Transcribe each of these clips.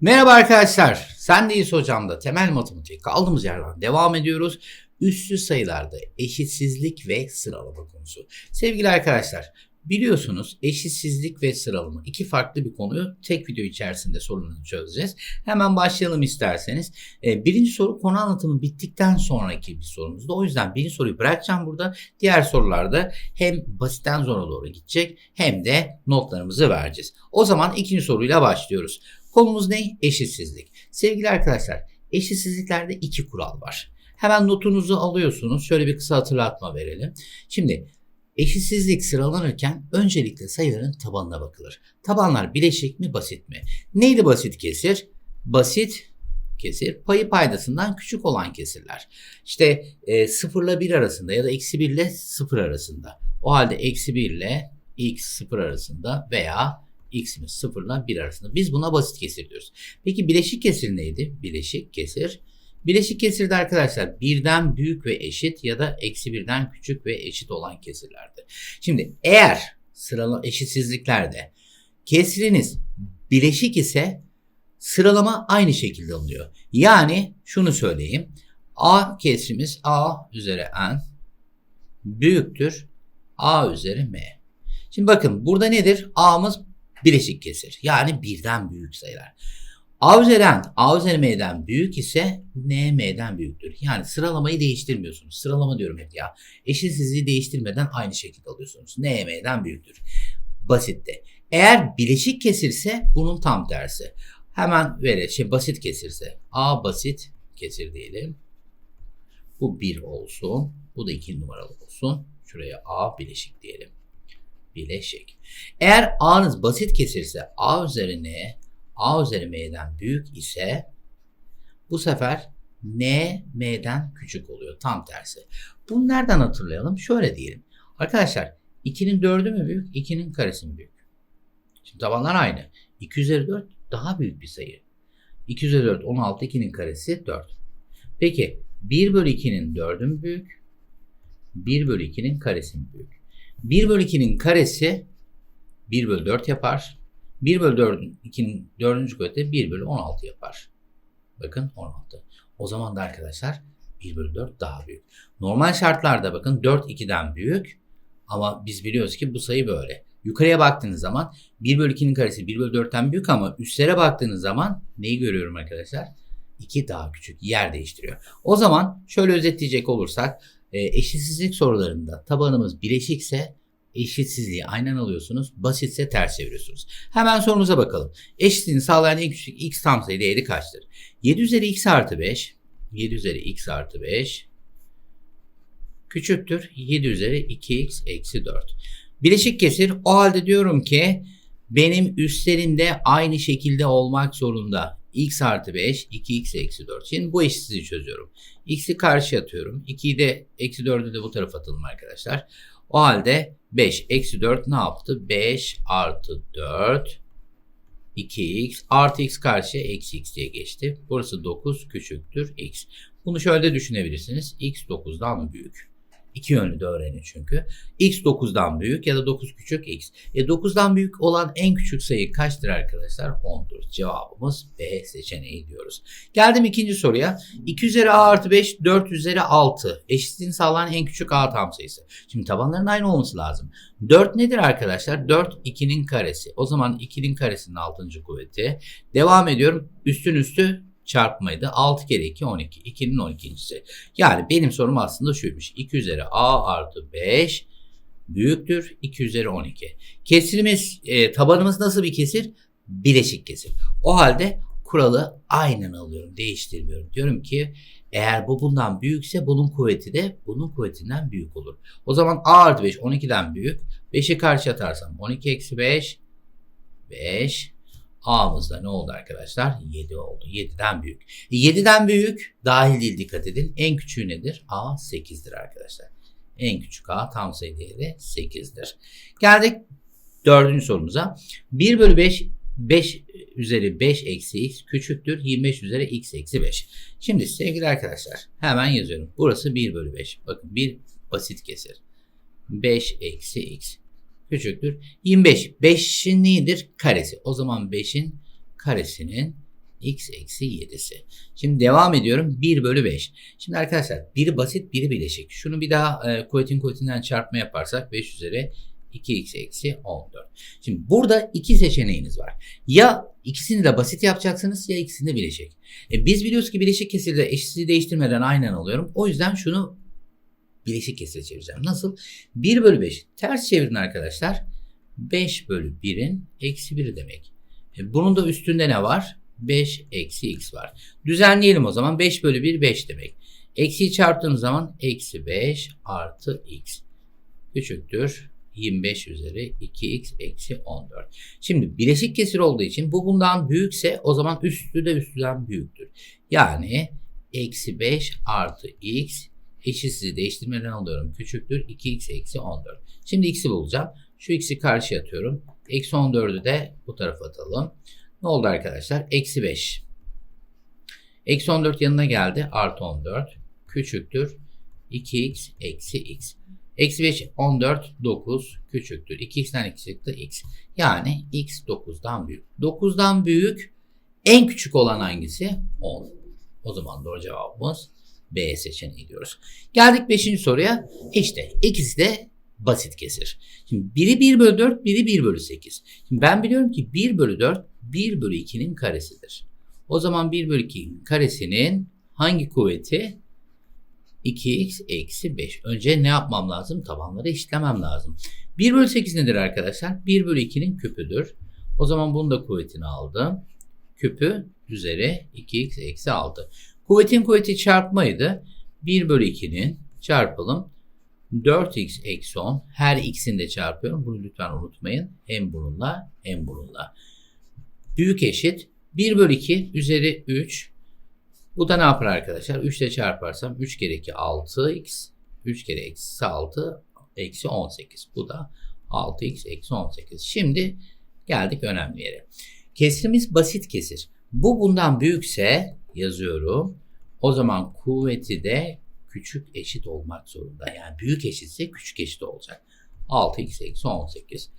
Merhaba arkadaşlar. Sen deyiz hocamda temel matematik kaldığımız yerden devam ediyoruz. Üssü sayılarda eşitsizlik ve sıralama konusu. Sevgili arkadaşlar biliyorsunuz eşitsizlik ve sıralama iki farklı bir konuyu tek video içerisinde sorununu çözeceğiz. Hemen başlayalım isterseniz. Ee, birinci soru konu anlatımı bittikten sonraki bir sorumuzda. O yüzden birinci soruyu bırakacağım burada. Diğer sorularda hem basitten zora doğru gidecek hem de notlarımızı vereceğiz. O zaman ikinci soruyla başlıyoruz. Konumuz ne? Eşitsizlik. Sevgili arkadaşlar, eşitsizliklerde iki kural var. Hemen notunuzu alıyorsunuz. Şöyle bir kısa hatırlatma verelim. Şimdi eşitsizlik sıralanırken öncelikle sayıların tabanına bakılır. Tabanlar bileşik mi, basit mi? Neydi basit kesir? Basit kesir payı paydasından küçük olan kesirler. İşte e, 0 ile 1 arasında ya da eksi 1 ile 0 arasında. O halde eksi 1 ile x 0 arasında veya x'imiz 0 ile 1 arasında. Biz buna basit kesir diyoruz. Peki bileşik kesir neydi? Bileşik kesir. Bileşik kesirde arkadaşlar birden büyük ve eşit ya da eksi birden küçük ve eşit olan kesirlerdi. Şimdi eğer sıralama eşitsizliklerde kesriniz bileşik ise sıralama aynı şekilde alınıyor. Yani şunu söyleyeyim. A kesrimiz A üzeri N büyüktür A üzeri M. Şimdi bakın burada nedir? A'mız bileşik kesir. Yani birden büyük sayılar. A üzeri n, A üzeri m'den büyük ise n m'den büyüktür. Yani sıralamayı değiştirmiyorsunuz. Sıralama diyorum hep ya. Eşitsizliği değiştirmeden aynı şekilde alıyorsunuz. n m'den büyüktür. Basitte. Eğer bileşik kesirse bunun tam tersi. Hemen verelim. Şey basit kesirse. A basit kesir diyelim. Bu 1 olsun. Bu da 2 numaralı olsun. Şuraya A bileşik diyelim bileşik. Eğer a'nız basit kesirse a üzerine a üzeri m'den büyük ise bu sefer n m'den küçük oluyor. Tam tersi. Bunu nereden hatırlayalım? Şöyle diyelim. Arkadaşlar 2'nin 4'ü mü büyük? 2'nin karesi mi büyük? Şimdi tabanlar aynı. 2 üzeri 4 daha büyük bir sayı. 2 üzeri 4 16 2'nin karesi 4. Peki 1 bölü 2'nin 4'ü mü büyük? 1 bölü 2'nin karesi mi büyük? 1 bölü 2'nin karesi 1 bölü 4 yapar. 1 bölü 4'ün 2'nin 4. kuvveti 1 bölü 16 yapar. Bakın 16. O zaman da arkadaşlar 1 bölü 4 daha büyük. Normal şartlarda bakın 4 2'den büyük. Ama biz biliyoruz ki bu sayı böyle. Yukarıya baktığınız zaman 1 bölü 2'nin karesi 1 bölü 4'ten büyük ama üstlere baktığınız zaman neyi görüyorum arkadaşlar? 2 daha küçük. Yer değiştiriyor. O zaman şöyle özetleyecek olursak e, eşitsizlik sorularında tabanımız bileşikse eşitsizliği aynen alıyorsunuz. Basitse ters çeviriyorsunuz. Hemen sorumuza bakalım. Eşitliğini sağlayan en küçük x tam sayı değeri kaçtır? 7 üzeri x artı 5 7 üzeri x artı 5 küçüktür 7 üzeri 2x eksi 4. Bileşik kesir o halde diyorum ki benim üstlerinde aynı şekilde olmak zorunda x artı 5, 2x eksi 4. Şimdi bu eşitsizliği çözüyorum. x'i karşı atıyorum. 2'yi de eksi 4'ü de bu tarafa atalım arkadaşlar. O halde 5 eksi 4 ne yaptı? 5 artı 4 2x artı x karşıya eksi x diye geçti. Burası 9 küçüktür x. Bunu şöyle düşünebilirsiniz. x 9'dan büyük. İki yönlü de öğrenin çünkü. X 9'dan büyük ya da 9 küçük X. E 9'dan büyük olan en küçük sayı kaçtır arkadaşlar? 10'dur. Cevabımız B seçeneği diyoruz. Geldim ikinci soruya. 2 üzeri A artı 5, 4 üzeri 6. Eşitliğini sağlayan en küçük A tam sayısı. Şimdi tabanların aynı olması lazım. 4 nedir arkadaşlar? 4 2'nin karesi. O zaman 2'nin karesinin 6. kuvveti. Devam ediyorum. Üstün üstü çarpmaydı. 6 kere 2 12. 2'nin 12.si. Yani benim sorum aslında şuymuş. 2 üzeri a artı 5 büyüktür 2 üzeri 12. Kesirimiz e, tabanımız nasıl bir kesir? Bileşik kesir. O halde kuralı aynen alıyorum. Değiştirmiyorum. Diyorum ki eğer bu bundan büyükse bunun kuvveti de bunun kuvvetinden büyük olur. O zaman a artı 5 12'den büyük. 5'i karşı atarsam 12 eksi 5 5 A'mızda ne oldu arkadaşlar? 7 oldu. 7'den büyük. E 7'den büyük dahil değil dikkat edin. En küçüğü nedir? A 8'dir arkadaşlar. En küçük A tam sayı değeri 8'dir. Geldik dördüncü sorumuza. 1 bölü 5 5 üzeri 5 eksi x küçüktür 25 üzeri x eksi 5. Şimdi sevgili arkadaşlar hemen yazıyorum. Burası 1 bölü 5. Bakın bir basit kesir. 5 eksi x küçüktür. 25. 5'in neyidir? Karesi. O zaman 5'in karesinin x eksi 7'si. Şimdi devam ediyorum 1 bölü 5. Şimdi arkadaşlar biri basit biri bileşik. Şunu bir daha e, kuvvetin kuvvetinden çarpma yaparsak 5 üzeri 2x eksi 14. Şimdi burada iki seçeneğiniz var. Ya ikisini de basit yapacaksınız ya ikisini de bileşik. E, biz biliyoruz ki bileşik kesirde eşitsizliği değiştirmeden aynen alıyorum. O yüzden şunu bileşik kesire çevireceğim. Nasıl? 1 bölü 5 ters çevirin arkadaşlar. 5 bölü 1'in eksi 1'i demek. E, bunun da üstünde ne var? 5 eksi x var. Düzenleyelim o zaman. 5 bölü 1 5 demek. Eksiyi çarptığım zaman eksi 5 artı x küçüktür 25 üzeri 2x eksi 14. Şimdi bileşik kesir olduğu için bu bundan büyükse o zaman üstü de üstüden büyüktür. Yani eksi 5 artı x eşitsizliği değiştirmeden alıyorum. Küçüktür 2x eksi 14. Şimdi x'i bulacağım. Şu x'i karşıya atıyorum. Eksi 14'ü de bu tarafa atalım. Ne oldu arkadaşlar? Eksi 5. Eksi 14 yanına geldi. Artı 14. Küçüktür. 2x eksi x. Eksi 5 14 9 küçüktür. 2x'ten x çıktı x. Yani x 9'dan büyük. 9'dan büyük en küçük olan hangisi? 10. O zaman doğru cevabımız B seçeneği diyoruz. Geldik 5. soruya. İşte ikisi de basit kesir. Şimdi biri 1 bölü 4, biri 1 bölü 8. Şimdi ben biliyorum ki 1 bölü 4 1 bölü 2'nin karesidir. O zaman 1 bölü 2'nin karesinin hangi kuvveti? 2x eksi 5. Önce ne yapmam lazım? Tabanları eşitlemem lazım. 1 bölü 8 nedir arkadaşlar? 1 bölü 2'nin küpüdür. O zaman bunun da kuvvetini aldım. Küpü üzeri 2x eksi 6. Kuvvetin kuvveti çarpmaydı. 1 bölü 2'nin çarpalım. 4x eksi 10. Her x'ini de çarpıyorum. Bunu lütfen unutmayın. Hem bununla hem bununla. Büyük eşit. 1 bölü 2 üzeri 3. Bu da ne yapar arkadaşlar? 3 ile çarparsam 3 kere 2 6x. 3 kere eksi 6 eksi 18. Bu da 6x eksi 18. Şimdi geldik önemli yere. Kesrimiz basit kesir. Bu bundan büyükse yazıyorum. O zaman kuvveti de küçük eşit olmak zorunda. Yani büyük eşitse küçük eşit olacak. 6x eksi 18.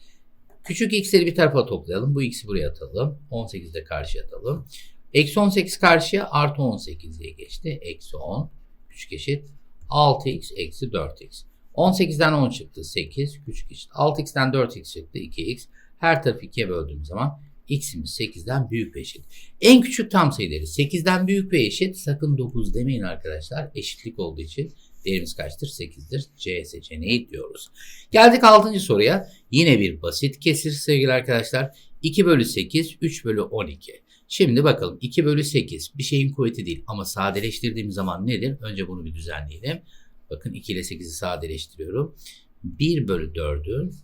Küçük x'leri bir tarafa toplayalım. Bu x'i buraya atalım. 18'i de karşıya atalım. Eksi 18 karşıya artı 18 diye geçti. Eksi 10 küçük eşit 6x eksi 4x. 18'den 10 çıktı 8 küçük eşit. 6x'ten 4x çıktı 2x. Her tarafı 2'ye böldüğüm zaman x'imiz 8'den büyük ve eşit. En küçük tam sayıları 8'den büyük ve eşit. Sakın 9 demeyin arkadaşlar. Eşitlik olduğu için değerimiz kaçtır? 8'dir. C seçeneği diyoruz. Geldik 6. soruya. Yine bir basit kesir sevgili arkadaşlar. 2 bölü 8, 3 bölü 12. Şimdi bakalım 2 bölü 8 bir şeyin kuvveti değil ama sadeleştirdiğim zaman nedir? Önce bunu bir düzenleyelim. Bakın 2 ile 8'i sadeleştiriyorum. 1 bölü 4'ün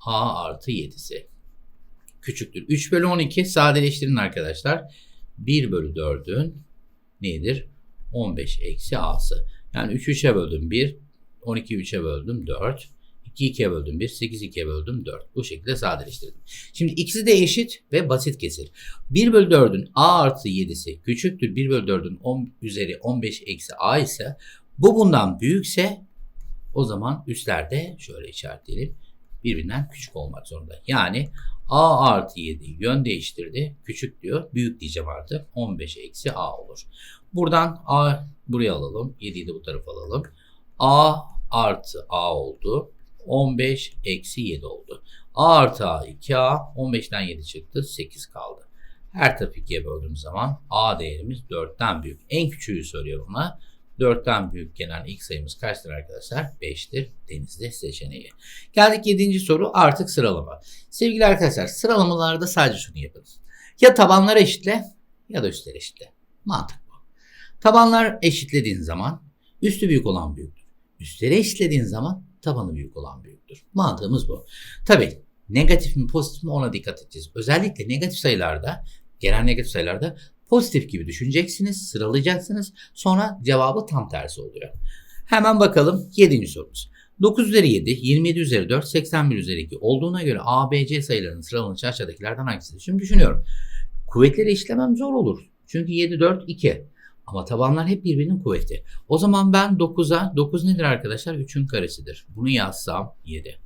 a artı 7'si küçüktür. 3 bölü 12 sadeleştirin arkadaşlar. 1 bölü 4'ün nedir? 15 eksi a'sı. Yani 3'ü 3'e böldüm 1, 12'yi 3'e böldüm 4. 2 2'ye böldüm 1, 8 2'ye böldüm 4. Bu şekilde sadeleştirdim. Şimdi ikisi de eşit ve basit kesir. 1 bölü 4'ün a artı 7'si küçüktür. 1 bölü 4'ün 10 üzeri 15 eksi a ise bu bundan büyükse o zaman üstlerde şöyle işaretleyelim birbirinden küçük olmak zorunda. Yani a artı 7 yön değiştirdi. Küçük diyor. Büyük diyeceğim artık. 15 eksi a olur. Buradan a buraya alalım. 7'yi de bu tarafa alalım. a artı a oldu. 15 eksi 7 oldu. A artı A 2A 15'ten 7 çıktı 8 kaldı. Her tarafı 2'ye böldüğüm zaman A değerimiz 4'ten büyük. En küçüğü soruyor buna. 4'ten büyük gelen ilk sayımız kaçtır arkadaşlar? 5'tir. Denizli seçeneği. Geldik 7. soru artık sıralama. Sevgili arkadaşlar sıralamalarda sadece şunu yapın. Ya tabanları eşitle ya da üstleri eşitle. Mantık bu. Tabanlar eşitlediğin zaman üstü büyük olan büyüktür. Üstleri eşitlediğin zaman tabanı büyük olan büyüktür. Mantığımız bu. Tabi negatif mi pozitif mi ona dikkat edeceğiz. Özellikle negatif sayılarda, genel negatif sayılarda pozitif gibi düşüneceksiniz, sıralayacaksınız. Sonra cevabı tam tersi oluyor. Hemen bakalım 7. sorumuz. 9 üzeri 7, 27 üzeri 4, 81 üzeri 2 olduğuna göre A, B, C sayılarının sıralanışı aşağıdakilerden hangisidir? Şimdi düşünüyorum. Kuvvetleri işlemem zor olur. Çünkü 7, 4, 2. Ama tabanlar hep birbirinin kuvveti. O zaman ben 9'a, 9 nedir arkadaşlar? 3'ün karesidir. Bunu yazsam 7.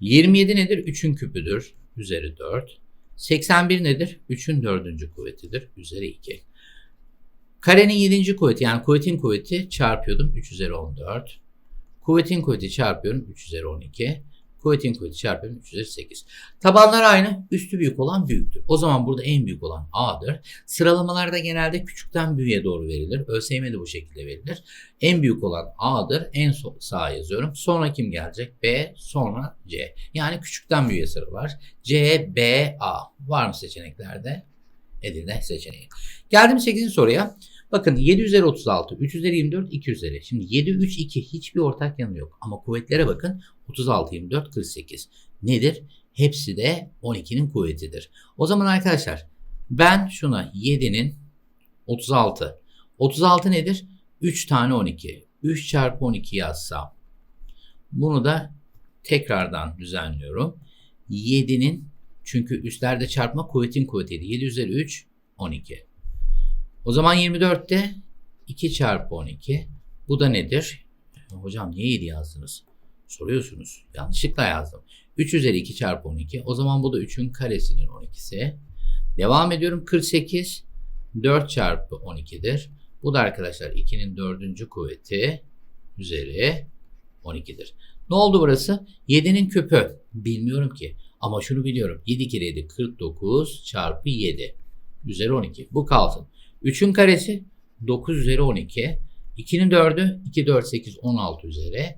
27 nedir? 3'ün küpüdür. Üzeri 4. 81 nedir? 3'ün dördüncü kuvvetidir. Üzeri 2. Karenin 7. kuvveti yani kuvvetin kuvveti çarpıyordum. 3 üzeri 14. Kuvvetin kuvveti çarpıyorum. 3 üzeri 12. Kuvvetin kuvveti çarpıyorum 3 üzeri 8. Tabanlar aynı. Üstü büyük olan büyüktür. O zaman burada en büyük olan A'dır. Sıralamalarda genelde küçükten büyüğe doğru verilir. ÖSYM de bu şekilde verilir. En büyük olan A'dır. En sol sağa yazıyorum. Sonra kim gelecek? B, sonra C. Yani küçükten büyüğe sıra var. C, B, A. Var mı seçeneklerde? Edirne seçeneği. Geldim 8. soruya. Bakın 7 üzeri 36, 3 üzeri 24, 2 üzeri. Şimdi 7, 3, 2 hiçbir ortak yanı yok. Ama kuvvetlere bakın 36, 24, 48. Nedir? Hepsi de 12'nin kuvvetidir. O zaman arkadaşlar ben şuna 7'nin 36. 36 nedir? 3 tane 12. 3 çarpı 12 yazsam. Bunu da tekrardan düzenliyorum. 7'nin çünkü üstlerde çarpma kuvvetin kuvvetiydi. 7 üzeri 3 12. O zaman 24'te 2 çarpı 12. Bu da nedir? Hocam niye 7 yazdınız? Soruyorsunuz. Yanlışlıkla yazdım. 3 üzeri 2 çarpı 12. O zaman bu da 3'ün karesinin 12'si. Devam ediyorum. 48 4 çarpı 12'dir. Bu da arkadaşlar 2'nin 4. kuvveti üzeri 12'dir. Ne oldu burası? 7'nin küpü. Bilmiyorum ki. Ama şunu biliyorum. 7 kere 7 49 çarpı 7 üzeri 12. Bu kalsın. 3'ün karesi 9 üzeri 12. 2'nin 4'ü 2, 4, 8, 16 üzeri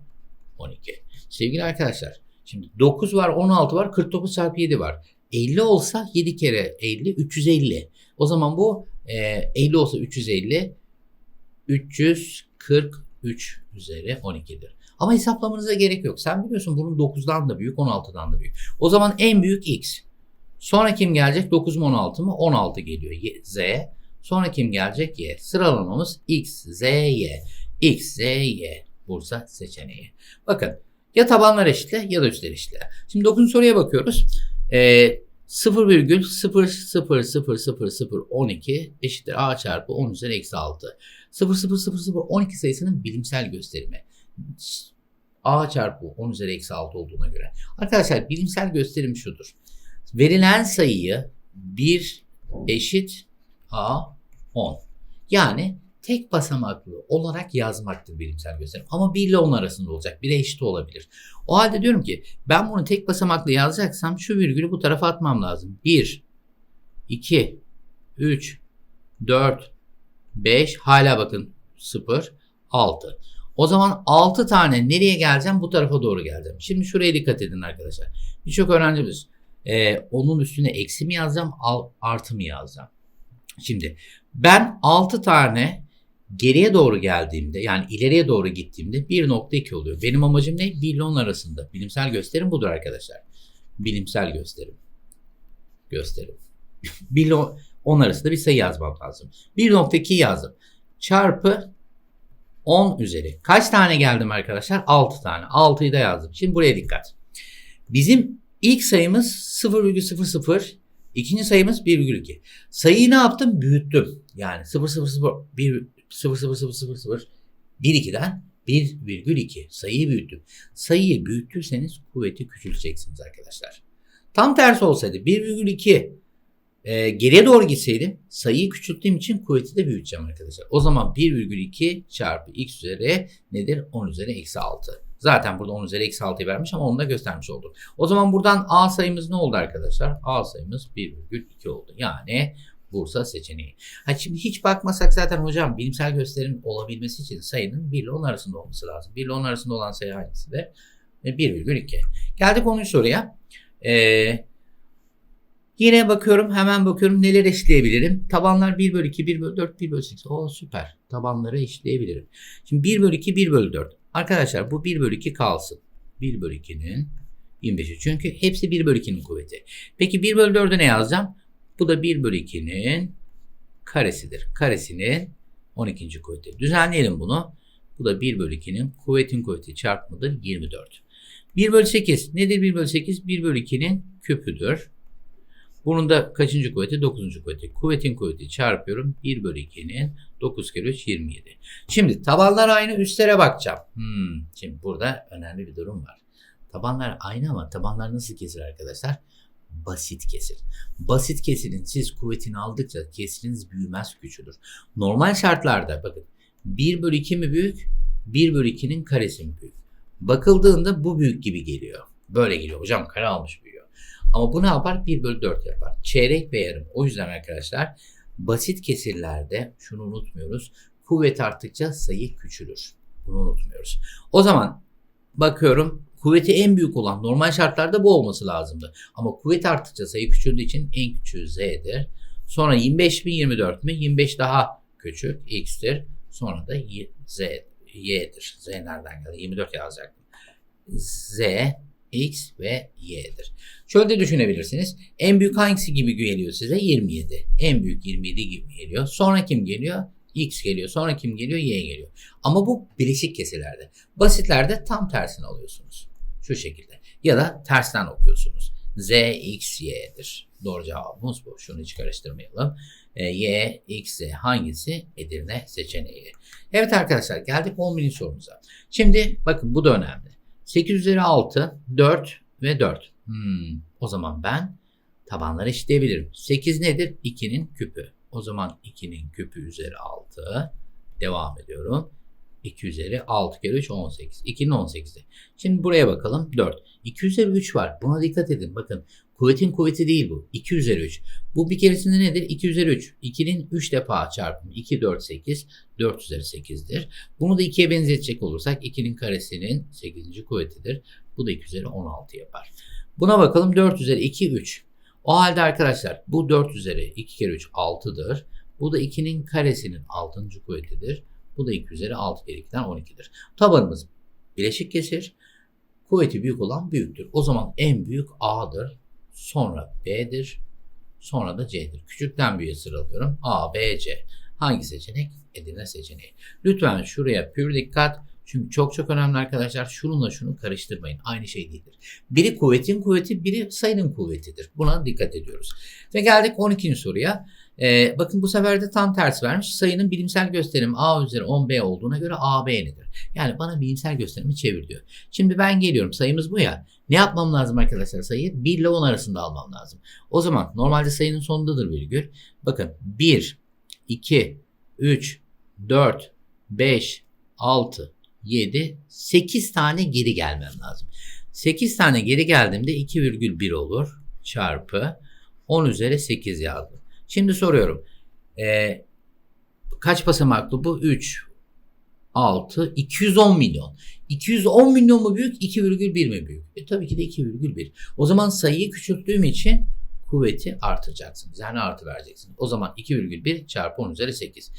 12. Sevgili arkadaşlar şimdi 9 var 16 var 49 çarpı 7 var. 50 olsa 7 kere 50 350. O zaman bu e, 50 olsa 350 343 üzeri 12'dir. Ama hesaplamanıza gerek yok. Sen biliyorsun bunun 9'dan da büyük 16'dan da büyük. O zaman en büyük x. Sonra kim gelecek? 9 mu 16 mı? 16 geliyor. Z. Sonra kim gelecek? Y. Sıralamamız X, Z, Y. X, Z, Y. Bursa seçeneği. Bakın ya tabanlar eşitle ya da üstler eşitle. Şimdi 9. soruya bakıyoruz. Ee, 0,0000012 eşittir A çarpı 10 üzeri eksi 6. 0,00012 sayısının bilimsel gösterimi. A çarpı 10 üzeri eksi 6 olduğuna göre. Arkadaşlar bilimsel gösterim şudur. Verilen sayıyı 1 eşit A 10. Yani tek basamaklı olarak yazmaktır bilimsel gösterim. Ama 1 ile 10 arasında olacak. 1'e eşit olabilir. O halde diyorum ki ben bunu tek basamaklı yazacaksam şu virgülü bu tarafa atmam lazım. 1, 2, 3, 4, 5 hala bakın 0, 6. O zaman 6 tane nereye geleceğim? Bu tarafa doğru geleceğim. Şimdi şuraya dikkat edin arkadaşlar. Birçok öğrencimiz e, onun üstüne eksi mi yazacağım, artı mı yazacağım? Şimdi ben 6 tane geriye doğru geldiğimde yani ileriye doğru gittiğimde 1.2 oluyor. Benim amacım ne? 1 ile 10 arasında. Bilimsel gösterim budur arkadaşlar. Bilimsel gösterim. Gösterim. 1 ile 10 arasında bir sayı yazmam lazım. 1.2 yazdım. Çarpı 10 üzeri. Kaç tane geldim arkadaşlar? 6 tane. 6'yı da yazdım. Şimdi buraya dikkat. Bizim ilk sayımız 0,00 İkinci sayımız 1,2. Sayıyı ne yaptım? Büyüttüm. Yani 0 0 0 1 0 0 0 0 0 1 2'den 1,2 sayıyı büyüttüm. Sayıyı büyüttüyseniz kuvveti küçülteceksiniz arkadaşlar. Tam tersi olsaydı 1,2 e, geriye doğru gitseydim sayıyı küçülttüğüm için kuvveti de büyüteceğim arkadaşlar. O zaman 1,2 çarpı x üzeri nedir? 10 üzeri eksi 6. Zaten burada 10 üzeri eksi 6'yı vermiş ama onu da göstermiş olduk. O zaman buradan A sayımız ne oldu arkadaşlar? A sayımız 1,2 oldu. Yani Bursa seçeneği. Ha şimdi hiç bakmasak zaten hocam bilimsel gösterim olabilmesi için sayının 1 ile 10 arasında olması lazım. 1 ile 10 arasında olan sayı hangisi de? 1,2. E, Geldik 10. soruya. Ee, yine bakıyorum hemen bakıyorum neler eşleyebilirim. Tabanlar 1 bölü 2, 1 bölü 4, 1 bölü 8. Oo süper. Tabanları eşleyebilirim. Şimdi 1 bölü 2, 1 bölü 4. Arkadaşlar bu 1 bölü 2 kalsın. 1 bölü 2'nin 25'i. Çünkü hepsi 1 bölü 2'nin kuvveti. Peki 1 bölü 4'ü ne yazacağım? Bu da 1 bölü 2'nin karesidir. Karesinin 12. kuvveti. Düzenleyelim bunu. Bu da 1 bölü 2'nin kuvvetin kuvveti çarpımıdır 24. 1 bölü 8 nedir 1 bölü 8? 1 bölü 2'nin küpüdür. Bunun da kaçıncı kuvveti? 9. kuvveti. Kuvvetin kuvveti çarpıyorum. 1 bölü 2'nin 9 kere 3 27. Şimdi tabanlar aynı üstlere bakacağım. Hmm, şimdi burada önemli bir durum var. Tabanlar aynı ama tabanlar nasıl kesir arkadaşlar? basit kesir. Basit kesirin siz kuvvetini aldıkça kesiriniz büyümez küçülür. Normal şartlarda bakın 1 bölü 2 mi büyük? 1 bölü 2'nin karesi mi büyük? Bakıldığında bu büyük gibi geliyor. Böyle geliyor. Hocam kare almış büyüyor. Ama bu ne yapar? 1 bölü 4 yapar. Çeyrek ve yarım. O yüzden arkadaşlar basit kesirlerde şunu unutmuyoruz. Kuvvet arttıkça sayı küçülür. Bunu unutmuyoruz. O zaman bakıyorum kuvveti en büyük olan normal şartlarda bu olması lazımdı. Ama kuvvet arttıkça sayı küçüldüğü için en küçüğü z'dir. Sonra 25 mi 24 mi? 25 daha küçük x'tir. Sonra da y, z, y'dir. Z nereden geldi? 24 yazacaktım. Z, x ve y'dir. Şöyle de düşünebilirsiniz. En büyük hangisi gibi geliyor size? 27. En büyük 27 gibi geliyor. Sonra kim geliyor? X geliyor. Sonra kim geliyor? Y geliyor. Ama bu bileşik kesirlerde. Basitlerde tam tersini alıyorsunuz. Şu şekilde. Ya da tersten okuyorsunuz. Z, X, Y'dir. Doğru cevabımız bu. Şunu hiç karıştırmayalım. E, y, X, Z hangisi? Edirne seçeneği. Evet arkadaşlar geldik 11. sorumuza. Şimdi bakın bu da önemli. 8 üzeri 6, 4 ve 4. Hmm, o zaman ben tabanları eşitleyebilirim. 8 nedir? 2'nin küpü. O zaman 2'nin küpü üzeri 6. Devam ediyorum. 2 üzeri 6 kere 3 18. 2'nin 18'i. Şimdi buraya bakalım 4. 2 üzeri 3 var. Buna dikkat edin. Bakın kuvvetin kuvveti değil bu. 2 üzeri 3. Bu bir keresinde nedir? 2 üzeri 3. 2'nin 3 defa çarpımı. 2, 4, 8. 4 üzeri 8'dir. Bunu da 2'ye benzetecek olursak 2'nin karesinin 8. kuvvetidir. Bu da 2 üzeri 16 yapar. Buna bakalım 4 üzeri 2, 3. O halde arkadaşlar bu 4 üzeri 2 kere 3 6'dır. Bu da 2'nin karesinin 6. kuvvetidir. Bu da 2 üzeri 6 kere 2'den 12'dir. Tabanımız bileşik kesir. Kuvveti büyük olan büyüktür. O zaman en büyük A'dır. Sonra B'dir. Sonra da C'dir. Küçükten büyüğe sıralıyorum. A, B, C. Hangi seçenek? Edirne seçeneği. Lütfen şuraya pür dikkat. Çünkü çok çok önemli arkadaşlar. Şununla şunu karıştırmayın. Aynı şey değildir. Biri kuvvetin kuvveti, biri sayının kuvvetidir. Buna dikkat ediyoruz. Ve geldik 12. soruya. Ee, bakın bu sefer de tam tersi vermiş. Sayının bilimsel gösterimi A üzeri 10B olduğuna göre AB nedir? Yani bana bilimsel gösterimi çevir diyor. Şimdi ben geliyorum. Sayımız bu ya. Ne yapmam lazım arkadaşlar sayıyı? 1 ile 10 arasında almam lazım. O zaman normalde sayının sonundadır virgül. Bakın 1, 2, 3, 4, 5, 6, 7, 8 tane geri gelmem lazım. 8 tane geri geldiğimde 2,1 olur çarpı 10 üzeri 8 yazdım. Şimdi soruyorum. Ee, kaç basamaklı bu? 3, 6, 210 milyon. 210 milyon mu büyük, 2,1 mi büyük? E tabii ki de 2,1. O zaman sayıyı küçülttüğüm için kuvveti artıracaksınız. Yani artı vereceksiniz. O zaman 2,1 çarpı 10 üzeri 8.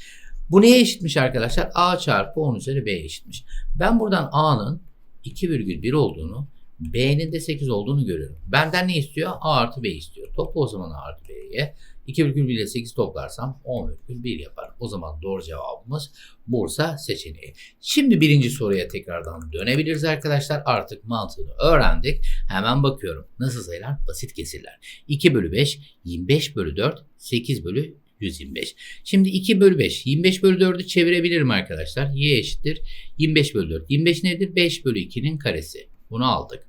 Bu neye eşitmiş arkadaşlar? A çarpı 10 üzeri B eşitmiş. Ben buradan A'nın 2,1 olduğunu, B'nin de 8 olduğunu görüyorum. Benden ne istiyor? A artı B istiyor. Topla o zaman A artı B'ye. 2,1 ile 8 toplarsam 10,1 yapar. O zaman doğru cevabımız Bursa seçeneği. Şimdi birinci soruya tekrardan dönebiliriz arkadaşlar. Artık mantığını öğrendik. Hemen bakıyorum. Nasıl sayılar? Basit kesirler. 2 bölü 5, 25 bölü 4, 8 bölü 125. Şimdi 2 bölü 5. 25 bölü 4'ü çevirebilirim arkadaşlar. Y eşittir. 25 bölü 4. 25 nedir? 5 bölü 2'nin karesi. Bunu aldık.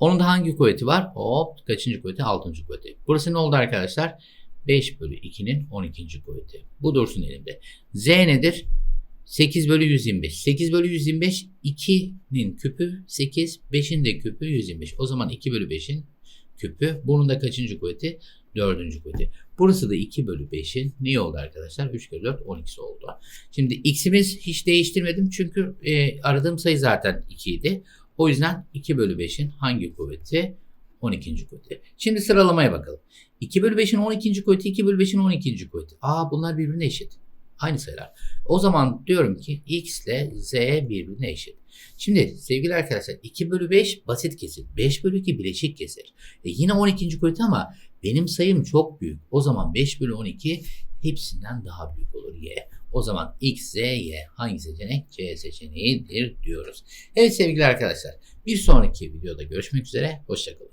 Onun da hangi kuvveti var? Hop kaçıncı kuvveti? 6. kuvveti. Burası ne oldu arkadaşlar? 5 bölü 2'nin 12. kuvveti. Bu dursun elimde. Z nedir? 8 bölü 125. 8 bölü 125 2'nin küpü 8, 5'in de küpü 125. O zaman 2 bölü 5'in küpü. Bunun da kaçıncı kuvveti? Dördüncü kuvveti. Burası da 2 bölü 5'in ne oldu arkadaşlar? 3 kere 4 12 oldu. Şimdi x'imiz hiç değiştirmedim çünkü e, aradığım sayı zaten 2 idi. O yüzden 2 bölü 5'in hangi kuvveti? 12. kuvveti. Şimdi sıralamaya bakalım. 2 bölü 5'in 12. kuvveti, 2 bölü 5'in 12. kuvveti. Aa bunlar birbirine eşit. Aynı sayılar. O zaman diyorum ki x ile z birbirine eşit. Şimdi sevgili arkadaşlar 2 bölü 5 basit kesir. 5 bölü 2 bileşik kesir. E yine 12. kuvveti ama benim sayım çok büyük. O zaman 5 bölü 12 hepsinden daha büyük olur y. O zaman x, z, y hangi seçenek? C seçeneğidir diyoruz. Evet sevgili arkadaşlar bir sonraki videoda görüşmek üzere. Hoşçakalın.